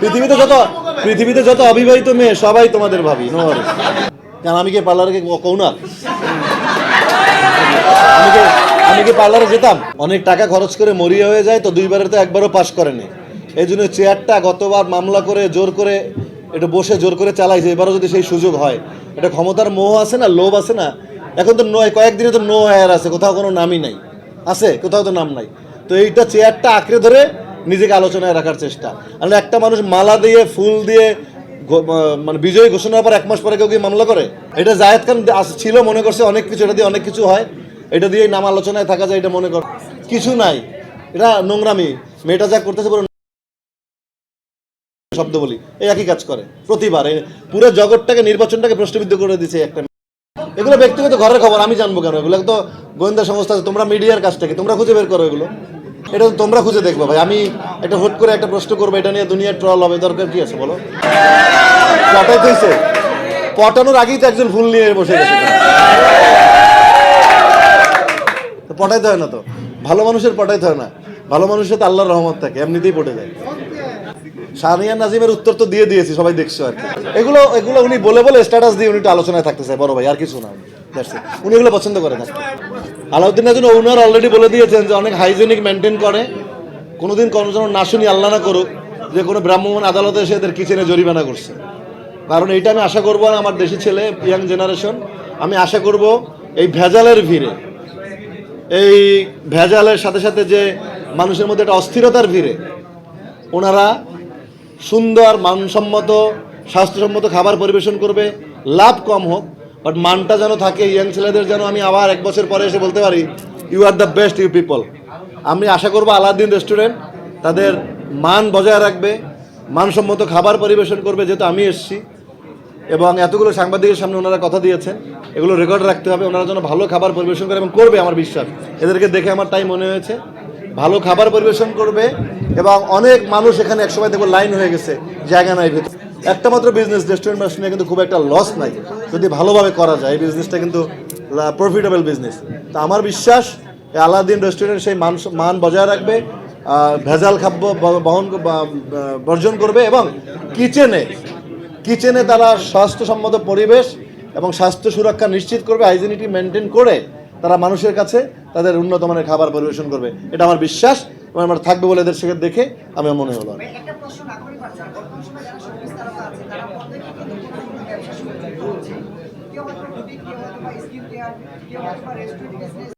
পৃথিবীতে যত পৃথিবীতে যত অবিবাহিত মেয়ে, সবাই তোমাদের ভাবি নো কারণ আমি কি পার্লারে কি আমি কি পার্লারে যেতাম? অনেক টাকা খরচ করে মরিয়া হয়ে যায়, তো দুইবারের তো একবারও পাশ করেনি। এই জন্য চেয়ারটা গতবার মামলা করে, জোর করে, এটা বসে জোর করে চালাইছে, এবারও যদি সেই সুযোগ হয়। এটা ক্ষমতার মোহ আছে না, লোভ আছে না? এখন তো নয় কয়েকদিনে তো নো হায়ার আছে, কোথাও কোনো নামই নাই। আছে, কোথাও তো নাম নাই। তো এইটা চেয়ারটা আঁকড়ে ধরে নিজেকে আলোচনায় রাখার চেষ্টা। আর একটা মানুষ মালা দিয়ে, ফুল দিয়ে মানে বিজয়ী ঘোষণার পর এক মাস পরে কেউ কি মামলা করে? এটা জায়েদ খান ছিল, মনে করছে অনেক কিছু, এটা দিয়ে অনেক কিছু হয়। এটা দিয়ে নাম আলোচনায় থাকা যায়, এটা মনে কর কিছু নাই। এটা নোংরামি। মেয়েটা যা করতেছে পুরো শব্দ বলি। এই একই কাজ করে, প্রতিবার। পুরো জগৎটাকে, নির্বাচনটাকে প্রশ্নবিদ্ধ করে দিচ্ছে একটা এগুলো ব্যক্তিগত ঘরের খবর, আমি জানব কেন? এগুলো তো গোয়েন্দা সংস্থা তোমরা মিডিয়ার কাছ থেকে তোমরা খুঁজে বের করো এগুলো। এটা তোমরা খুঁজে দেখব ভাই। আমি একটা হুট করে একটা প্রশ্ন করব, এটা নিয়ে দুনিয়ার ট্রল হবে, দরকার কি আছে বলো? পটাই হয়েছে পটানোর আগেই তো একজন ফুল নিয়ে বসে গেছে। পটাইতে হয় না তো। ভালো মানুষের পটাইতে হয় না। ভালো মানুষের তো আল্লাহর রহমত থাকে, এমনিতেই পটে যায়। শাহরিয়া নাজিমের উত্তর তো দিয়ে দিয়েছি, সবাই দেখছ আর কি। এগুলো এগুলো উনি বলে বলে স্ট্যাটাস দিয়ে উনি একটু আলোচনায় থাকতে চায় বড় ভাই, আর কিছু না। উনি এগুলো পছন্দ করে থাকতে আলাউদ্দিন নাজিম ওনার অলরেডি বলে দিয়েছেন যে অনেক হাইজেনিক মেনটেন করে। কোনোদিন কোনো যেন না শুনি আল্লাহ না করুক, যে কোনো ব্রাহ্মণ আদালতে এসে এদের কিচেনে জরিমানা করছে। কারণ এইটা আমি আশা করব আমার দেশি ছেলে ইয়াং জেনারেশন আমি আশা করব এই ভেজালের ভিড়ে, এই ভেজালের সাথে সাথে যে মানুষের মধ্যে একটা অস্থিরতার ভিড়ে, ওনারা সুন্দর মানসম্মত, স্বাস্থ্যসম্মত খাবার পরিবেশন করবে, লাভ কম হোক বাট মানটা যেন থাকে ইয়াং ছেলেদের যেন আমি আবার এক বছর পরে এসে বলতে পারি you are the best you people আমি আশা করব আলাদিন রেস্টুরেন্ট তাদের মান বজায় রাখবে, মানসম্মত খাবার পরিবেশন করবে, যেহেতু আমি এসেছি। এবং এতগুলো সাংবাদিকের সামনে ওনারা কথা দিয়েছেন, এগুলো রেকর্ড রাখতে হবে, ওনারা যেন ভালো খাবার পরিবেশন করে এবং করবে আমার বিশ্বাস। এদেরকে দেখে আমার তাই মনে হয়েছে। ভালো খাবার পরিবেশন করবে এবং অনেক মানুষ এখানে একসময় দেখব লাইন হয়ে গেছে, জায়গা নাই ভেতর। একটা মাত্র বিজনেস রেস্টুরেন্ট শুনে কিন্তু খুব একটা লস নাই। যদি ভালোভাবে করা যায়, এই বিজনেসটা কিন্তু প্রফিটেবল বিজনেস তো আমার বিশ্বাস আলাদিন রেস্টুরেন্ট সেই মান মান বজায় রাখবে ভেজাল খাদ্য বহন বর্জন করবে এবং কিচেনে কিচেনে তারা স্বাস্থ্যসম্মত পরিবেশ এবং স্বাস্থ্য সুরক্ষা নিশ্চিত করবে হাইজিনিটি মেনটেন করে তারা মানুষের কাছে তাদের উন্নত মানের খাবার পরিবেশন করবে। এটা আমার বিশ্বাস এবং আমার থাকবে বলে এদের সেখানে দেখে আমি মনে হলো আর কি। একটা প্রশ্ন না করে পারছি না বর্তমান সময়ে যারা শোবিজ তারকা আছে তারা পর্দায় কিন্তু নতুন করছে কেউ হয়তো কেউ হয়তো বা স্কিম কেয়ার কেউ হয়তো বা রেস্টুরেন্ট